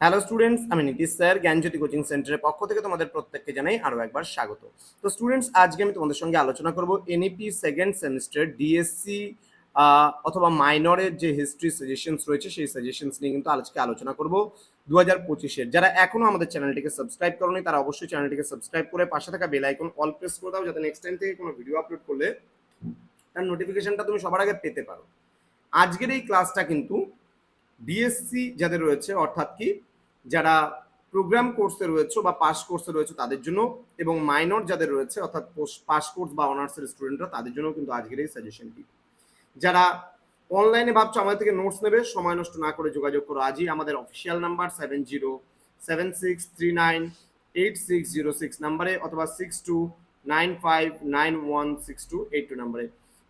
Hello students আমি Nitish sir জ্ঞানজ্যোতি coaching সেন্টারের পক্ষ থেকে তোমাদের প্রত্যেককে জানাই আরও একবার স্বাগত। তো স্টুডেন্টস আজকে আমি তোমাদের সঙ্গে আলোচনা করব এনইপি সেকেন্ড সেমিস্টার ডিএসসি অথবা মাইনরের যে হিস্ট্রি সাজেশনস রয়েছে, সেই সাজেশনস নিয়ে কিন্তু আজকে আলোচনা করব দু হাজার পঁচিশের। যারা এখনও আমাদের চ্যানেলটিকে সাবস্ক্রাইব করনি, তারা অবশ্যই চ্যানেলটিকে সাবস্ক্রাইব করে পাশে থাকা বেল আইকন অল প্রেস করে দাও, যাতে নেক্সট টাইম থেকে কোনো ভিডিও আপলোড করলে তার নোটিফিকেশনটা তুমি সবার আগে পেতে পারো। আজকের এই ক্লাসটা কিন্তু ডিএসসি যাদের রয়েছে, অর্থাৎ কি যারা প্রোগ্রাম কোর্সে রয়েছে বা পাস কোর্সে রয়েছে তাদের জন্য এবং মাইনর যাদের রয়েছে, অর্থাৎ পাস কোর্স বা অনার্সের স্টুডেন্টরা তাদের জন্য কিন্তু আজকের এই সাজেশনটি যারা অনলাইনে ভাবছ আমাদের থেকে নোটস নেবে, সময় নষ্ট না করে যোগাযোগ করো। আজই আমাদের official number seven zero seven six three nine eight six zero six নাম্বারে অথবা six two nine five nine one six two eight two নাম্বারে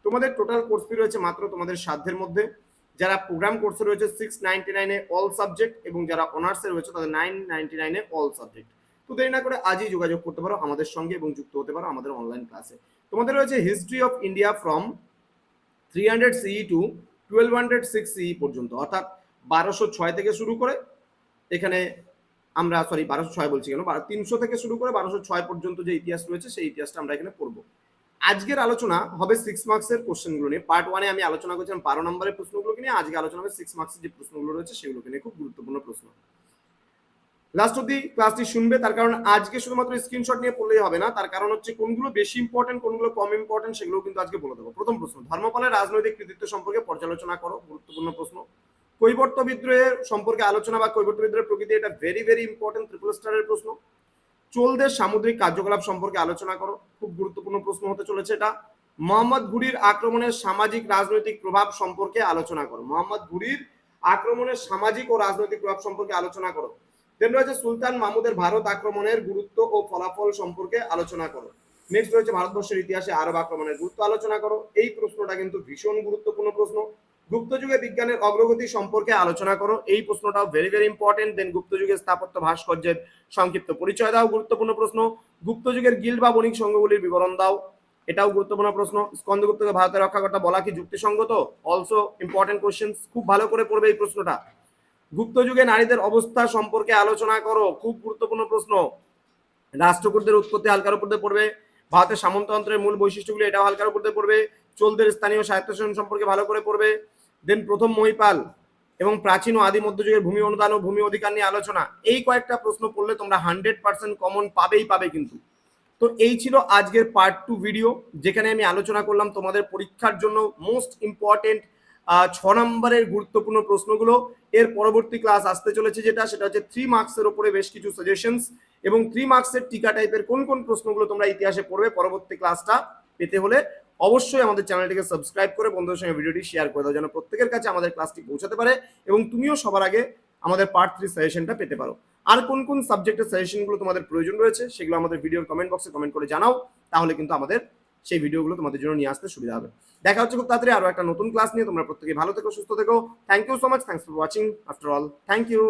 তোমাদের টোটাল কোর্স ফি রয়েছে মাত্র তোমাদের সাধ্যের মধ্যে। যারা প্রোগ্রাম কোর্সে রয়েছে সিক্স নাইনটি নাইনে অল সাবজেক্ট এবং যারা অনার্সে রয়েছে, তাদের নাইন নাইনটি নাইনে অল সাবজেক্ট তো দেরি না করে আজই যোগাযোগ করতে পারো আমাদের সঙ্গে এবং যুক্ত হতে পারো আমাদের অনলাইন ক্লাসে তোমাদের রয়েছে history of India from three hundred CE to twelve hundred six CE পর্যন্ত, অর্থাৎ বারোশো ছয় থেকে শুরু করে এখানে আমরা সরি বারোশো ছয় বলছি কেন? তিনশো থেকে শুরু করে বারোশো ছয় পর্যন্ত যে ইতিহাস রয়েছে, সেই ইতিহাসটা আমরা এখানে পড়ব। আজকের আলোচনা হবে সিক্স মার্কসের কোশ্চেনগুলো নিয়ে। পার্ট ওয়ানে আমি আলোচনা করছিলাম বারো নম্বরের প্রশ্নগুলোকে নিয়ে, আজকে আলোচনা হবে সিক্স মার্কসের যে প্রশ্নগুলো রয়েছে সেগুলোকে নিয়ে, খুব গুরুত্বপূর্ণ প্রশ্ন। লাস্ট অব্দি ক্লাসটি শুনবে, তার কারণ আজকে শুধুমাত্র স্ক্রিনশট নিয়ে পড়লেই হবে না, তার কারণ হচ্ছে কোনগুলো বেশি ইম্পর্টেন্ট কোনগুলো কম ইম্পর্টেন্ট সেগুলো কিন্তু আজকে বলে দেবো। প্রথম প্রশ্ন, ধর্মপালের রাজনৈতিক কৃতিত্ব সম্পর্কে পর্যালোচনা করো, গুরুত্বপূর্ণ প্রশ্ন। কৈবর্ত বিদ্রোহের সম্পর্কে আলোচনা বা কৈবর্ত বিদ্রোহের প্রকৃতি এটা ভেরি ভেরি ইম্পর্টেন্ট ট্রিপল স্টারের প্রশ্ন। চোলদের সামুদ্রিক কার্যকলাপ সম্পর্কে আলোচনা করো। খুব গুরুত্বপূর্ণ প্রশ্ন হতে চলেছে এটা। মোহাম্মদ ঘুরির আক্রমণের সামাজিক রাজনৈতিক প্রভাব সম্পর্কে আলোচনা করো। মোহাম্মদ ঘুরির আক্রমণের সামাজিক ও রাজনৈতিক প্রভাব সম্পর্কে আলোচনা করো। দেন রয়েছে সুলতান মাহমুদের ভারত আক্রমণের গুরুত্ব ও ফলাফল সম্পর্কে আলোচনা করো। নেক্সট রয়েছে ভারতবর্ষের ইতিহাসে আরব আক্রমণের গুরুত্ব আলোচনা করো। এই প্রশ্নটা কিন্তু ভীষণ গুরুত্বপূর্ণ প্রশ্ন। গুপ্ত যুগে বিজ্ঞানের অগ্রগতি সম্পর্কে আলোচনা করো। এই প্রশ্নটাও very very important then Gupta যুগের স্থাপত্য ভাস্কর্যের সংক্ষিপ্ত পরিচয় দাও, গুরুত্বপূর্ণ প্রশ্ন। গুপ্ত যুগের গিল্ড বা বণিক সংঘগুলির বিবরণ দাও, এটাও গুরুত্বপূর্ণ প্রশ্ন। স্কন্দগুপ্তকে ভারতের রক্ষাকর্তা বলা কি যুক্তিসঙ্গত? অলসো ইম্পর্টেন্ট কোশ্চেন খুব ভালো করে পড়বে এই প্রশ্নটা। গুপ্ত যুগে নারীদের অবস্থা সম্পর্কে আলোচনা করো। খুব গুরুত্বপূর্ণ প্রশ্ন। রাষ্ট্রকূটদের উৎপত্তি হালকার উপর পড়বে। ভারতের সামন্ততন্ত্রের মূল বৈশিষ্ট্যগুলি এটাও হালকার উপর পড়বে। চোলদের স্থানীয় স্বায়ত্তশাসন সম্পর্কে ভালো করে পড়বে। দেন প্রথম মহিপাল এবং প্রাচীন ও আদি মধ্যযুগের ভূমি অনুদান ও ভূমি অধিকার নিয়ে আলোচনা। এই কয়েকটা প্রশ্ন পড়লে তোমরা হান্ড্রেড পার্সেন্ট কমন পাবেই পাবে কিন্তু। তো এই ছিল আজকের পার্ট টু ভিডিও যেখানে আমি আলোচনা করলাম তোমাদের পরীক্ষার জন্য মোস্ট ইম্পর্টেন্ট ছ নম্বরের গুরুত্বপূর্ণ প্রশ্নগুলো। এর পরবর্তী ক্লাস আসতে চলেছে যেটা, সেটা হচ্ছে থ্রি মার্কসের ওপরে বেশ কিছু সাজেশনস এবং থ্রি মার্কসের টিকা টাইপের কোন কোন প্রশ্নগুলো তোমরা ইতিহাসে পড়বে, পরবর্তী ক্লাসটা পেতে হলে অবশ্যই আমাদের চ্যানেলটিকে সাবস্ক্রাইব করে বন্ধুদের সঙ্গে ভিডিওটি শেয়ার করে দাও, যেন প্রত্যেকের কাছে আমাদের ক্লাসটি পৌঁছাতে পারে এবং তুমিও সবার আগে আমাদের পার্ট থ্রি সাজেশনটা পেতে পারো। আর কোন কোন সাবজেক্টের সাজেশনগুলো তোমাদের প্রয়োজন রয়েছে, সেগুলো আমাদের ভিডিওর কমেন্ট বক্সে কমেন্ট করে জানাও, তাহলে কিন্তু আমাদের সেই ভিডিওগুলো তোমাদের জন্য নিয়ে আসতে সুবিধা হবে। দেখা হচ্ছে খুব তাড়াতাড়ি আরও একটা নতুন ক্লাস নিয়ে, তোমরা প্রত্যেকে ভালো থেকো, সুস্থ থেকো। Thank you so much thanks for watching after all thank you